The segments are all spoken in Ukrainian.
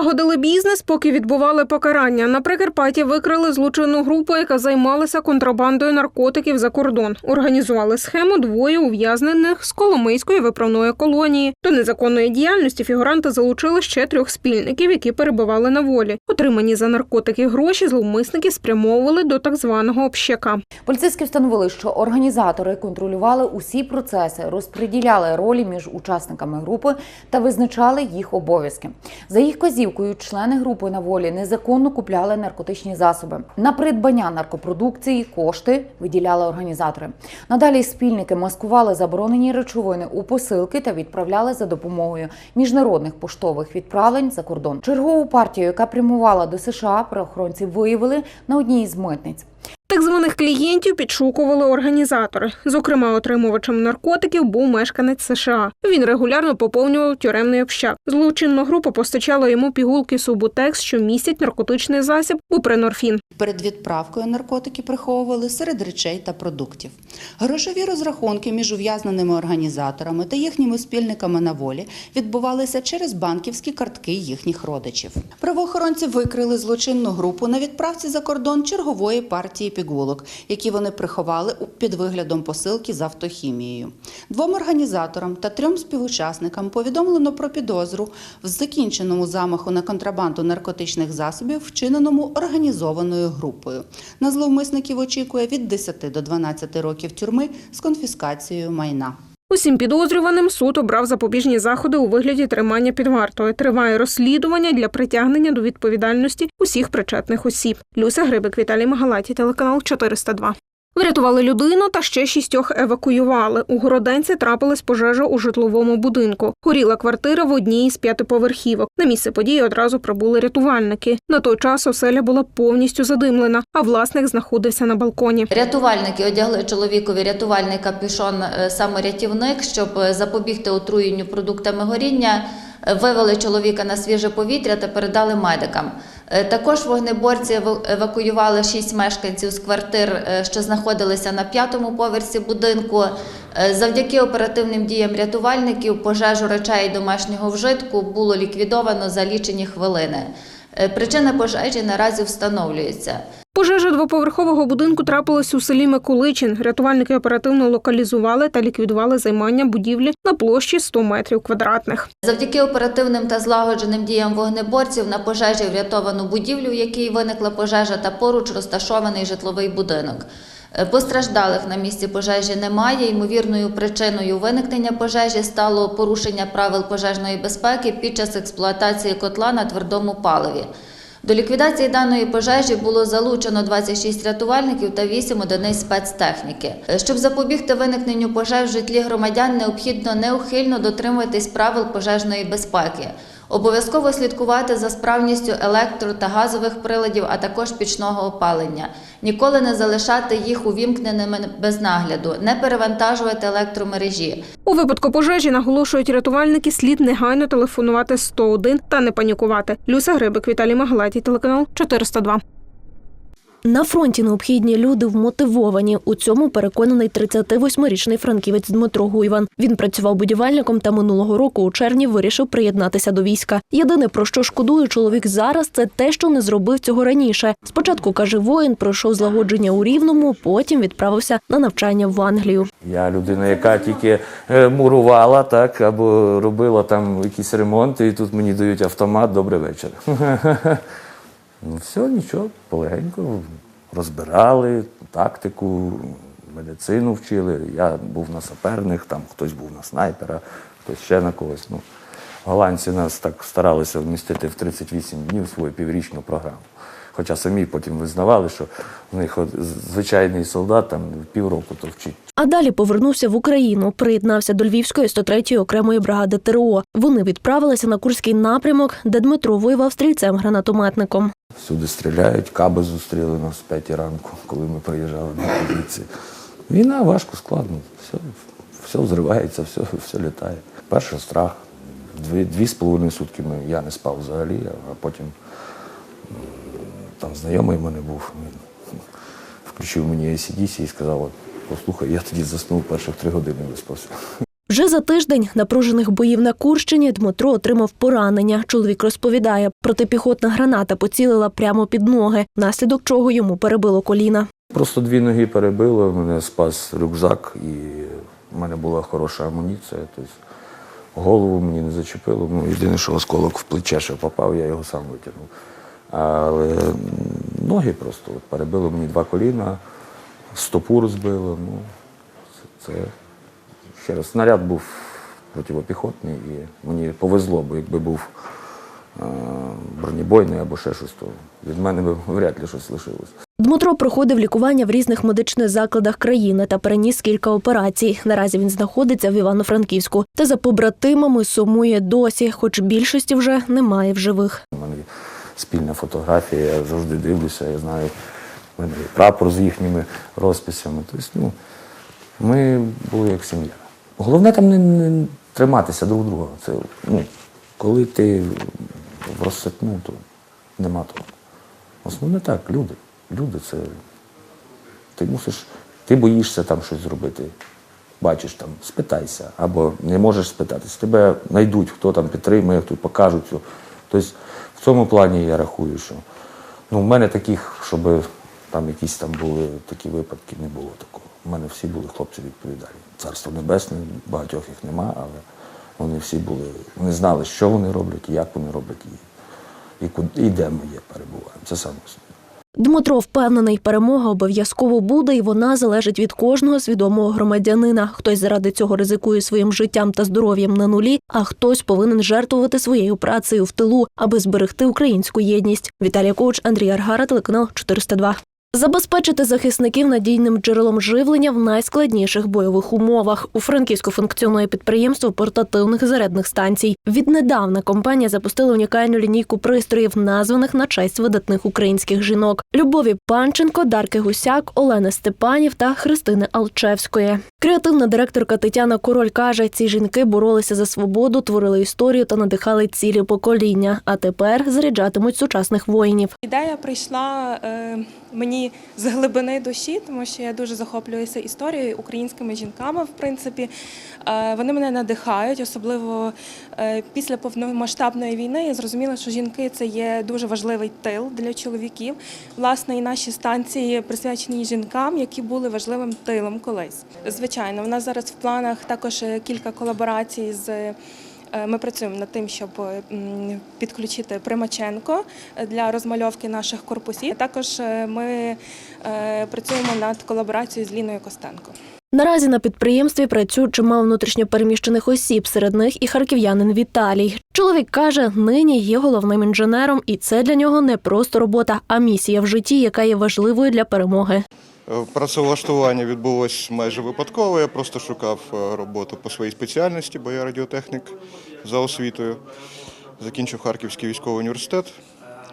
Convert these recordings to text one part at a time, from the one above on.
Лагодили бізнес, поки відбували покарання. На Прикарпатті викрили злочинну групу, яка займалася контрабандою наркотиків за кордон. Організували схему двоє ув'язнених з Коломийської виправної колонії. До незаконної діяльності фігуранти залучили ще трьох спільників, які перебували на волі. Отримані за наркотики гроші зловмисники спрямовували до так званого общака. Поліцейські встановили, що організатори контролювали усі процеси, розподіляли ролі між учасниками групи та визначали їх обов'язки. За їх казівкою, члени групи на волі незаконно купляли наркотичні засоби. На придбання наркопродукції кошти виділяли організатори. Надалі спільники маскували заборонені речовини у посилки та відправляли за допомогою міжнародних поштових відправлень за кордон. Чергову партію, яка прямувала до США, правоохоронці виявили на одній із митниць. Так званих клієнтів підшукували організатори. Зокрема, отримувачем наркотиків був мешканець США. Він регулярно поповнював тюремний общак. Злочинна група постачала йому пігулки Субутекс, що містять наркотичний засіб бупренорфін. Перед відправкою наркотики приховували серед речей та продуктів. Грошові розрахунки між ув'язненими організаторами та їхніми спільниками на волі відбувалися через банківські картки їхніх родичів. Правоохоронці викрили злочинну групу на відправці за кордон чергової партії пігулок, які вони приховали під виглядом посилки з автохімією. Двом організаторам та трьом співучасникам повідомлено про підозру в закінченому замаху на контрабанду наркотичних засобів, вчиненому організованою групою. На зловмисників очікує від 10 до 12 років тюрми з конфіскацією майна. Усім підозрюваним суд обрав запобіжні заходи у вигляді тримання під вартою. Триває розслідування для притягнення до відповідальності усіх причетних осіб. Люся Грибик, Віталій Магалаті, телеканал 402. Врятували людину та ще шістьох евакуювали. У Городенці трапилась пожежа у житловому будинку. Горіла квартира в одній із п'ятиповерхівок. На місце події одразу прибули рятувальники. На той час оселя була повністю задимлена, а власник знаходився на балконі. Рятувальники одягли чоловікові рятувальний капюшон е, саморятівник, щоб е, запобігти отруєнню продуктами горіння. Е, Вивели чоловіка на свіже повітря та передали медикам. Е, Також вогнеборці ева- евакуювали шість мешканців з квартир, е, що знаходилися на п'ятому поверсі будинку. Е, Завдяки оперативним діям рятувальників пожежу речей домашнього вжитку було ліквідовано за лічені хвилини. Причина пожежі наразі встановлюється. Пожежа двоповерхового будинку трапилась у селі Миколичин. Рятувальники оперативно локалізували та ліквідували займання будівлі на площі 100 метрів квадратних. Завдяки оперативним та злагодженим діям вогнеборців на пожежі врятовано будівлю, в якій виникла пожежа, та поруч розташований житловий будинок. Е, Постраждалих на місці пожежі немає. Ймовірною причиною виникнення пожежі стало порушення правил пожежної безпеки під час експлуатації котла на твердому паливі. До ліквідації даної пожежі було залучено 26 рятувальників та 8 одиниць спецтехніки. Щоб запобігти виникненню пожеж в житлі громадян, необхідно неухильно дотримуватись правил пожежної безпеки. Обов'язково слідкувати за справністю електро та газових приладів, а також пічного опалення. Ніколи не залишати їх увімкненими без нагляду, не перевантажувати електромережі. У випадку пожежі наголошують рятувальники, слід негайно телефонувати 101 та не панікувати. Люся Грибик, Віталій Магалаті, телеканал 402. На фронті необхідні люди вмотивовані. У цьому переконаний 38-річний франківець Дмитро Гуйван. Він працював будівельником та минулого року у червні вирішив приєднатися до війська. Єдине про що шкодує чоловік зараз, це те, що не зробив цього раніше. Спочатку каже воїн, пройшов злагодження у рівному, потім відправився на навчання в Англію. Я людина, яка тільки е, мурувала, так, або робила там якісь ремонти, і тут мені дають автомат, добрий вечір. Ну, все, нічого, полегенько розбирали, тактику, медицину вчили. Я був на саперних, там хтось був на снайпера, хтось ще на когось. Ну, голландці нас так старалися вмістити в 38 днів свою піврічну програму. Хоча самі потім визнавали, що в них звичайний солдат там півроку то вчить. А далі повернувся в Україну, приєднався до Львівської 103-ї окремої бригади ТРО. Вони відправилися на Курський напрямок, де Дмитро воював стрільцем-гранатометником. Всюди стріляють, каби зустріли нас в п'ятій ранку, коли ми приїжджали на позиції. Війна важко, складно. Все, все взривається, все, все літає. Перший страх. Дві, дві з половиною сутки я не спав взагалі, а потім там знайомий в мене був. Він включив мені ACDC і сказав, «От, послухай, я тоді заснув перших три години виспався. Вже за тиждень напружених боїв на Курщині Дмитро отримав поранення. Чоловік розповідає, протипіхотна граната поцілила прямо під ноги, внаслідок чого йому перебило коліна. Просто дві ноги перебило, мене спас рюкзак, і в мене була хороша амуніція. Тобто голову мені не зачепило. Ну, єдине, що осколок в плече ще попав, я його сам витягнув. Але ноги просто перебило мені два коліна, стопу розбило. Ну, це, це ще раз снаряд був протипіхотний і мені повезло, бо якби був е, бронебойний або ще щось, то від мене би вряд ли щось лишилось. Дмитро проходив лікування в різних медичних закладах країни та переніс кілька операцій. Наразі він знаходиться в Івано-Франківську та за побратимами сумує досі, хоч більшості вже немає в живих. У мене спільна фотографія, я завжди дивлюся, я знаю, в прапор з їхніми розписями. Тобто, ну, ми були як сім'я. Головне там не, не триматися друг друга. Це, ну, коли ти в розсипну, то нема того. Основне так, люди. Люди це. Ти мусиш, ти боїшся там щось зробити. Бачиш там, спитайся, або не можеш спитатись. Тебе знайдуть, хто там підтримує, хто покажуть. Тобто в цьому плані я рахую, що ну, в мене таких, щоб там якісь там були такі випадки, не було такого. У мене всі були хлопці відповідальні. Царство небесне, багатьох їх нема, але вони всі були, вони знали, що вони роблять, і як вони роблять, і, і, куди, і де ми є перебуваємо. Це саме. Дмитро впевнений, перемога обов'язково буде, і вона залежить від кожного свідомого громадянина. Хтось заради цього ризикує своїм життям та здоров'ям на нулі, а хтось повинен жертвувати своєю працею в тилу, аби зберегти українську єдність. Віталія Коуч, Андрій Аргара, телеканал 402. Забезпечити захисників надійним джерелом живлення в найскладніших бойових умовах. У Франківську функціонує підприємство портативних зарядних станцій. Віднедавна компанія запустила унікальну лінійку пристроїв, названих на честь видатних українських жінок: Любові Панченко, Дарки Гусяк, Олени Степанів та Христини Алчевської. Креативна директорка Тетяна Король каже, ці жінки боролися за свободу, творили історію та надихали цілі покоління. А тепер заряджатимуть сучасних воїнів. Ідея прийшла е, мені з глибини душі, тому що я дуже захоплююся історією українськими жінками. В принципі, е, вони мене надихають, особливо е, після повномасштабної війни. Я зрозуміла, що жінки це є дуже важливий тил для чоловіків. Власне, і наші станції присвячені жінкам, які були важливим тилом колись. Звичайно, в нас зараз в планах також е, кілька колаборацій з. Е, Ми працюємо над тим, щоб підключити Примаченко для розмальовки наших корпусів. Також е, ми е, працюємо над колаборацією з Ліною Костенко. Наразі на підприємстві працює чимало внутрішньопереміщених осіб, серед них і харків'янин Віталій. Чоловік каже, нині є головним інженером, і це для нього не просто робота, а місія в житті, яка є важливою для перемоги. Е, Працевлаштування відбулось майже випадково. Я просто шукав е, роботу по своїй спеціальності, бо я радіотехнік за освітою. Закінчив Харківський військовий університет,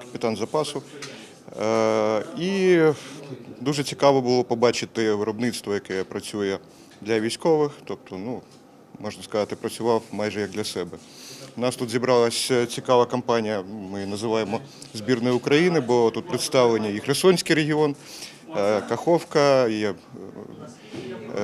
капітан запасу. Е, І дуже цікаво було побачити виробництво, яке працює для військових. Тобто, ну, можна сказати, працював майже як для себе. У нас тут зібралася цікава компанія, ми називаємо збірною України, бо тут представлені і Херсонський регіон, Каховка, і е,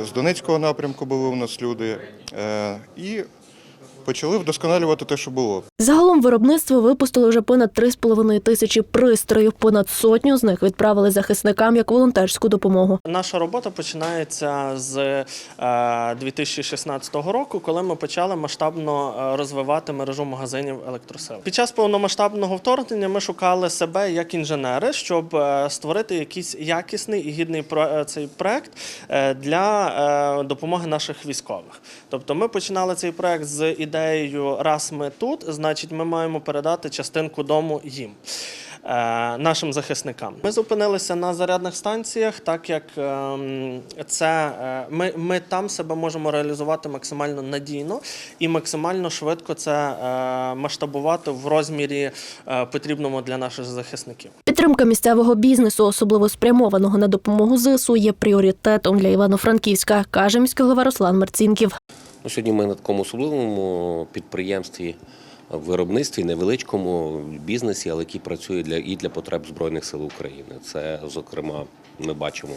е, з Донецького напрямку були у нас люди. Е, І почали вдосконалювати те, що було. Загалом виробництво випустило вже понад 3,5 тисячі пристроїв. Понад сотню з них відправили захисникам як волонтерську допомогу. Наша робота починається з е, 2016 року, коли ми почали масштабно е, розвивати мережу магазинів електросил. Під час повномасштабного вторгнення ми шукали себе як інженери, щоб е, створити якийсь якісний і гідний про е, цей проект е, для е, допомоги наших військових. Тобто, ми починали цей проект з ідеєю раз ми тут, значить, ми маємо передати частинку дому їм. е, Нашим захисникам ми зупинилися на зарядних станціях, так як ем, це е, ми, ми там себе можемо реалізувати максимально надійно і максимально швидко це е, масштабувати в розмірі потрібному для наших захисників. Підтримка місцевого бізнесу, особливо спрямованого на допомогу ЗСУ, є пріоритетом для Івано-Франківська, каже міський голова Руслан Марцінків. Ну, Сьогодні ми на такому особливому підприємстві, виробництві, невеличкому бізнесі, але який працює для і для потреб Збройних сил України. Це, зокрема, ми бачимо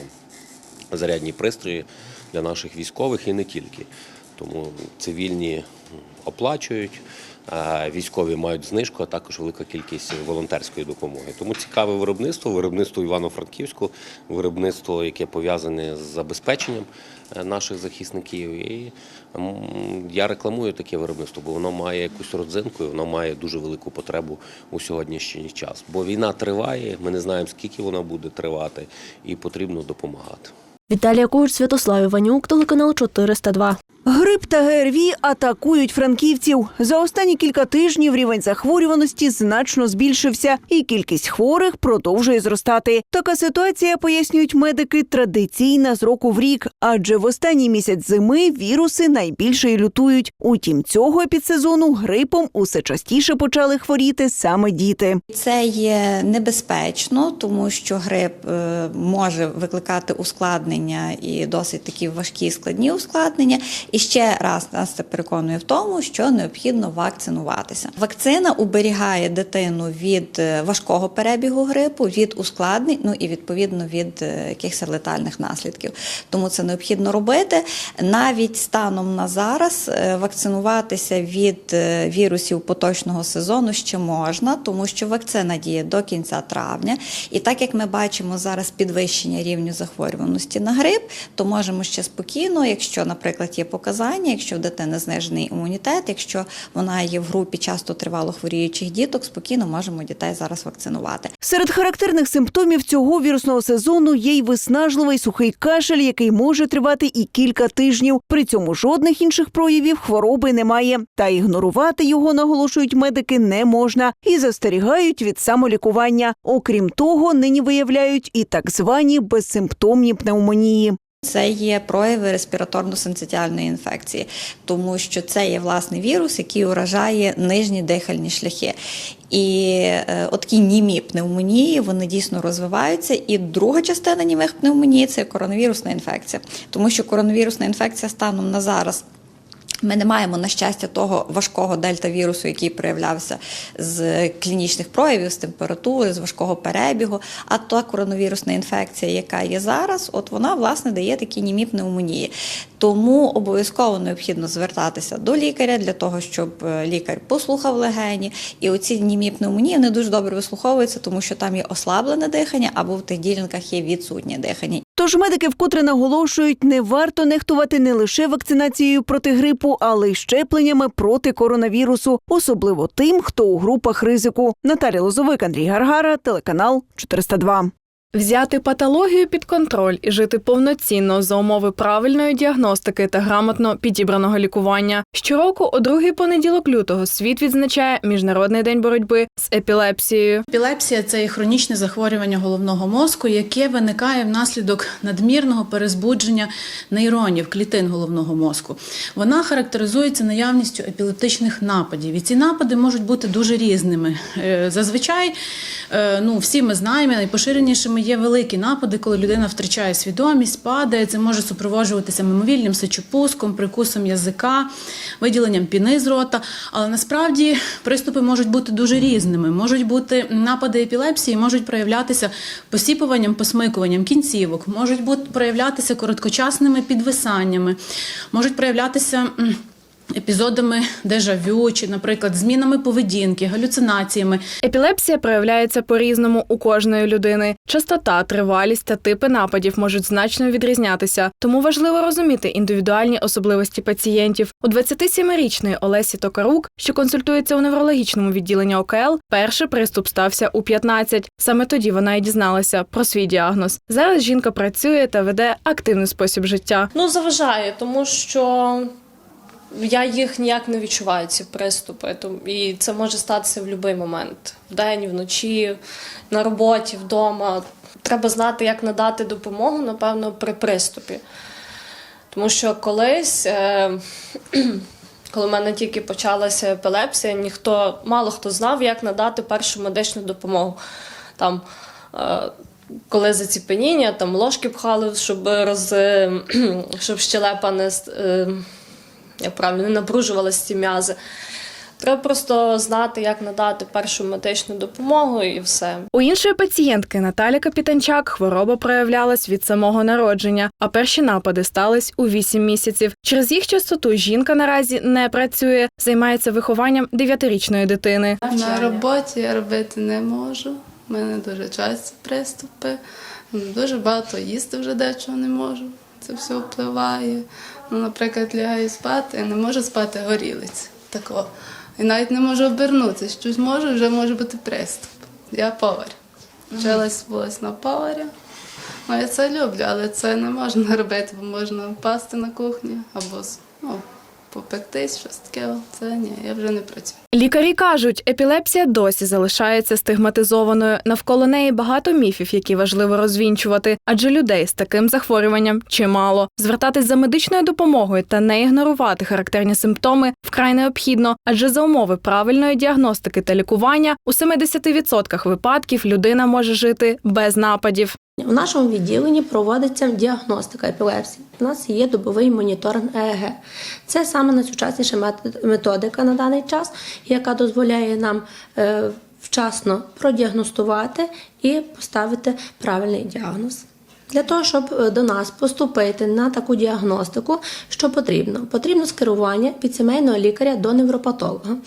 зарядні пристрої для наших військових і не тільки. Тому цивільні оплачують, військові мають знижку, а також велика кількість волонтерської допомоги. Тому цікаве виробництво, виробництво Івано-Франківську, виробництво, яке пов'язане з забезпеченням е, наших захисників. І я рекламую таке виробництво, бо воно має якусь родзинку, і воно має дуже велику потребу у сьогоднішній час. Бо війна триває, ми не знаємо, скільки вона буде тривати, і потрібно допомагати. Віталія Куч, Святослав Іванюк, телеканал 402. Грип та ГРВІ атакують франківців. За останні кілька тижнів рівень захворюваності значно збільшився, і кількість хворих продовжує зростати. Така ситуація, пояснюють медики, традиційна з року в рік, адже в останній місяць зими віруси найбільше і лютують. Утім, цього епідсезону грипом усе частіше почали хворіти саме діти. Це є небезпечно, тому що грип е, може викликати ускладнення і досить такі важкі складні ускладнення. І ще раз нас це переконує в тому, що необхідно вакцинуватися. Вакцина уберігає дитину від е, важкого перебігу грипу, від ускладнень, ну і відповідно від е, якихось летальних наслідків. Тому це необхідно робити. Навіть станом на зараз е, вакцинуватися від вірусів поточного сезону ще можна, тому що вакцина діє до кінця травня. І так як ми бачимо зараз підвищення рівню захворюваності на грип, то можемо ще спокійно, якщо, наприклад, є показання, якщо в дитини знижений імунітет, якщо вона є в групі часто тривало хворіючих діток, спокійно можемо дітей зараз вакцинувати. Серед характерних симптомів цього вірусного сезону є й виснажливий сухий кашель, який може тривати і кілька тижнів. При цьому жодних інших проявів хвороби немає. Та ігнорувати його, наголошують медики, не можна і застерігають від самолікування. Окрім того, нині виявляють і так звані безсимптомні пневмонії. Це є прояви респіраторно-синцитіальної інфекції, тому що це є власний вірус, який уражає нижні дихальні шляхи. І е, от такі німі пневмонії вони дійсно розвиваються. І друга частина німих пневмонії це коронавірусна інфекція, тому що коронавірусна інфекція станом на зараз. Ми не маємо на щастя того важкого дельта-вірусу, який проявлявся з клінічних проявів, з температури, з важкого перебігу. А та коронавірусна інфекція, яка є зараз, от вона власне дає такі німі пневмонії. Тому обов'язково необхідно звертатися до лікаря для того, щоб е, лікар послухав легені. І оці німі пневмонії не дуже добре вислуховуються, тому що там є ослаблене дихання або в тих ділянках є відсутнє дихання. Тож медики вкотре наголошують, не варто нехтувати не лише вакцинацією проти грипу, але й щепленнями проти коронавірусу, особливо тим, хто у групах ризику. Наталя Лозовик, Андрій Гаргара, телеканал 402. Взяти патологію під контроль і жити повноцінно за умови правильної діагностики та грамотно підібраного лікування. Щороку, о другий понеділок лютого, світ відзначає Міжнародний день боротьби з епілепсією. Епілепсія це хронічне захворювання головного мозку, яке виникає внаслідок надмірного перезбудження нейронів клітин головного мозку. Вона характеризується наявністю епілептичних нападів. І ці напади можуть бути дуже різними. Е, Зазвичай, е, ну всі ми знаємо, найпоширенішими є великі напади, коли людина втрачає свідомість, падає. Це може супроводжуватися мимовільним сечопуском, прикусом язика, виділенням піни з рота. Але насправді приступи можуть бути дуже різними. Можуть бути напади епілепсії, можуть проявлятися посіпуванням, посмикуванням кінцівок, можуть бути проявлятися короткочасними підвисаннями, можуть проявлятися. Епізодами дежавю, чи, наприклад, змінами поведінки, галюцинаціями. Епілепсія проявляється по-різному у кожної людини. Частота, тривалість та типи нападів можуть значно відрізнятися, тому важливо розуміти індивідуальні особливості пацієнтів. У 27-річної Олесі Токарук, що консультується у неврологічному відділенні ОКЛ, перший приступ стався у 15. Саме тоді вона і дізналася про свій діагноз. Зараз жінка працює та веде активний спосіб життя. Ну, заважає, тому що я їх ніяк не відчуваю, ці приступи. І це може статися в будь-який момент. Вдень, вночі, на роботі, вдома. Треба знати, як надати допомогу, напевно, при приступі. Тому що колись, е, коли в мене тільки почалася епілепсія, ніхто, мало хто знав, як надати першу медичну допомогу. Там, е, коли заціпеніння, там ложки пхали, щоб, роз, щоб щелепа не, е, як правильно, не напружувалися ці м'язи. Треба просто знати, як надати першу медичну допомогу і все. У іншої пацієнтки Наталі Капітанчак хвороба проявлялась від самого народження, а перші напади стались у 8 місяців. Через їх частоту жінка наразі не працює, займається вихованням 9-річної дитини. На роботі я робити не можу. У мене дуже часті приступи. Дуже багато їсти вже дечого не можу. Це все впливає. Ну, наприклад, лягаю спати, не можу спати горілиць. Тако. І навіть не можу обернутися. Щось можу, вже може бути приступ. Я повар. Вчилась була на поваря. Ну, я це люблю, але це не можна робити, бо можна впасти на кухні або ну, попектись, щось таке. Це ні, я вже не працюю. Лікарі кажуть, епілепсія досі залишається стигматизованою. Навколо неї багато міфів, які важливо розвінчувати, адже людей з таким захворюванням чимало. Звертатись за медичною допомогою та не ігнорувати характерні симптоми вкрай необхідно, адже за умови правильної діагностики та лікування у 70% випадків людина може жити без нападів. У нашому відділенні проводиться діагностика епілепсії. У нас є добовий моніторинг ЕЕГ. Це саме найсучасніша метод- методика на даний час, яка дозволяє нам е, вчасно продіагностувати і поставити правильний діагноз. Для того, щоб е, до нас поступити на таку діагностику, що потрібно? Потрібно скерування від сімейного лікаря до невропатолога.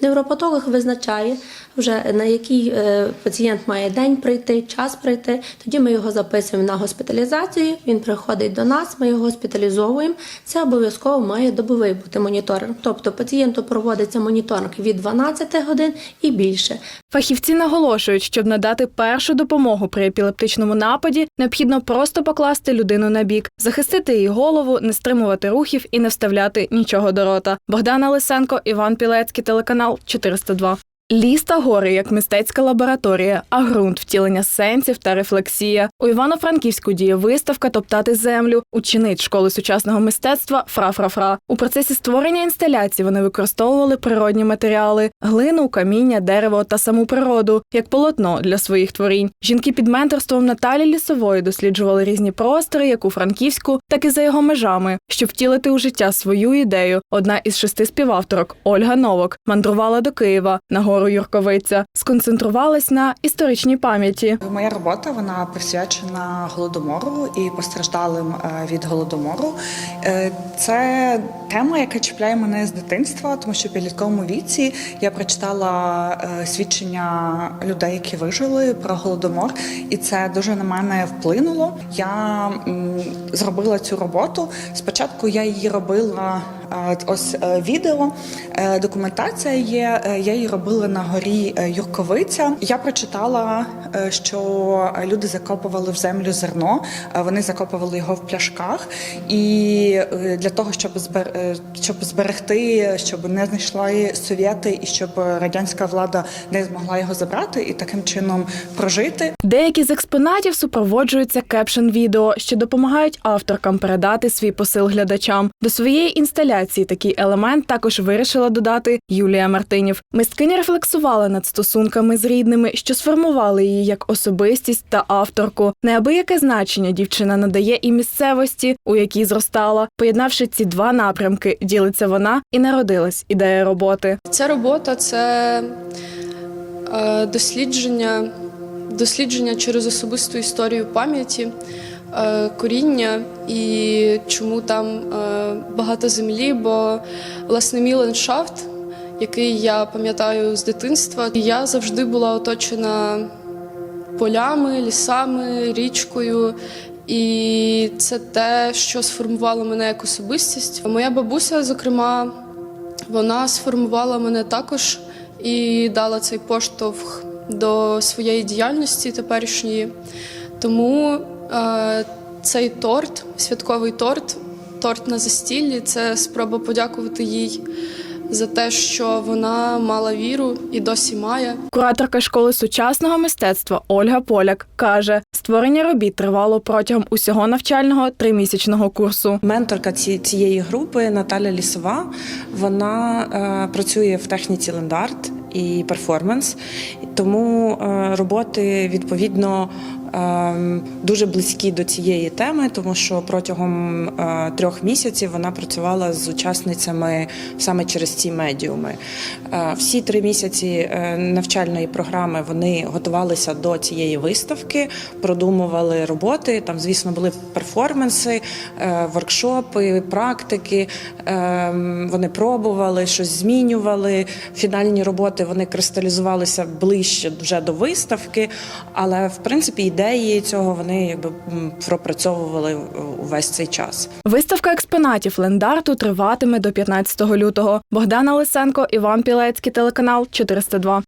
Невропатолог визначає вже на який е, пацієнт має день прийти, час прийти. Тоді ми його записуємо на госпіталізацію. Він приходить до нас, ми його госпіталізовуємо. Це обов'язково має добовий бути моніторинг. Тобто пацієнту проводиться моніторинг від 12 годин і більше. Фахівці наголошують, щоб надати першу допомогу при епілептичному нападі, необхідно просто покласти людину на бік, захистити її голову, не стримувати рухів і не вставляти нічого до рота. Богдана Лисенко, Іван Пілецький, телеканал 402. Ліс та гори як мистецька лабораторія, а ґрунт втілення сенсів та рефлексія. У Івано-Франківську діє виставка Топтати землю, учениць школи сучасного мистецтва Фра-фра-фра. У процесі створення інсталяції вони використовували природні матеріали: глину, каміння, дерево та саму природу як полотно для своїх творінь. Жінки під менторством Наталі Лісової досліджували різні простори, як у Франківську, так і за його межами, щоб втілити у життя свою ідею. Одна із шести співавторок Ольга Новок мандрувала до Києва на гору Юрковиця, сконцентрувалась на історичній пам'яті. Моя робота вона присвячена голодомору і постраждалим е, від голодомору. Е, Це тема, яка чіпляє мене з дитинства, тому що в підлітковому віці я прочитала е, свідчення людей, які вижили про голодомор, і це дуже на мене вплинуло. Я зробила цю роботу. Спочатку я її робила. Ось відео, документація є. Я її робила на горі е, Юрковиця. Я прочитала, е, що люди закопували в землю зерно, е, вони закопували його в пляшках, і для того, щоб щоб зберегти, щоб не знайшли совєти і щоб радянська влада не змогла його забрати і таким чином прожити. Деякі з експонатів супроводжуються кепшн-відео, що допомагають авторкам передати свій посил глядачам. До своєї інсталяції такий елемент також вирішила додати Юлія Мартинів. Мисткиня рефлексувала над стосунками з рідними, що сформували її як особистість та авторку. Неабияке значення дівчина надає і місцевості, у якій зростала. Поєднавши ці два напрямки, ділиться вона і народилась ідея роботи. Ця робота це е, дослідження, дослідження через особисту історію пам'яті, е, коріння і чому там е, багато землі, бо власне мій ландшафт, який я пам'ятаю з дитинства, я завжди була оточена полями, лісами, річкою. І це те, що сформувало мене як особистість. Моя бабуся, зокрема, вона сформувала мене також і дала цей поштовх до своєї діяльності теперішньої. Тому е, цей торт, святковий торт, торт на застіллі це спроба подякувати їй за те, що вона мала віру і досі має. Кураторка школи сучасного мистецтва Ольга Поляк каже, створення робіт тривало протягом усього навчального тримісячного курсу. Менторка цієї групи Наталя Лісова. Вона е, працює в техніці лендарт і перформанс, тому е, роботи відповідно дуже близькі до цієї теми, тому що протягом е, трьох місяців вона працювала з учасницями саме через ці медіуми. Е, Всі три місяці е, навчальної програми вони готувалися до цієї виставки, продумували роботи. Там, звісно, були перформанси, воркшопи, практики. Е, Вони пробували, щось змінювали. Фінальні роботи вони кристалізувалися ближче вже до виставки, але в принципі ідеї цього вони якби пропрацьовували увесь цей час. Виставка експонатів лендарту триватиме до 15 лютого. Богдана Лисенко, Іван Пілецький, телеканал 402.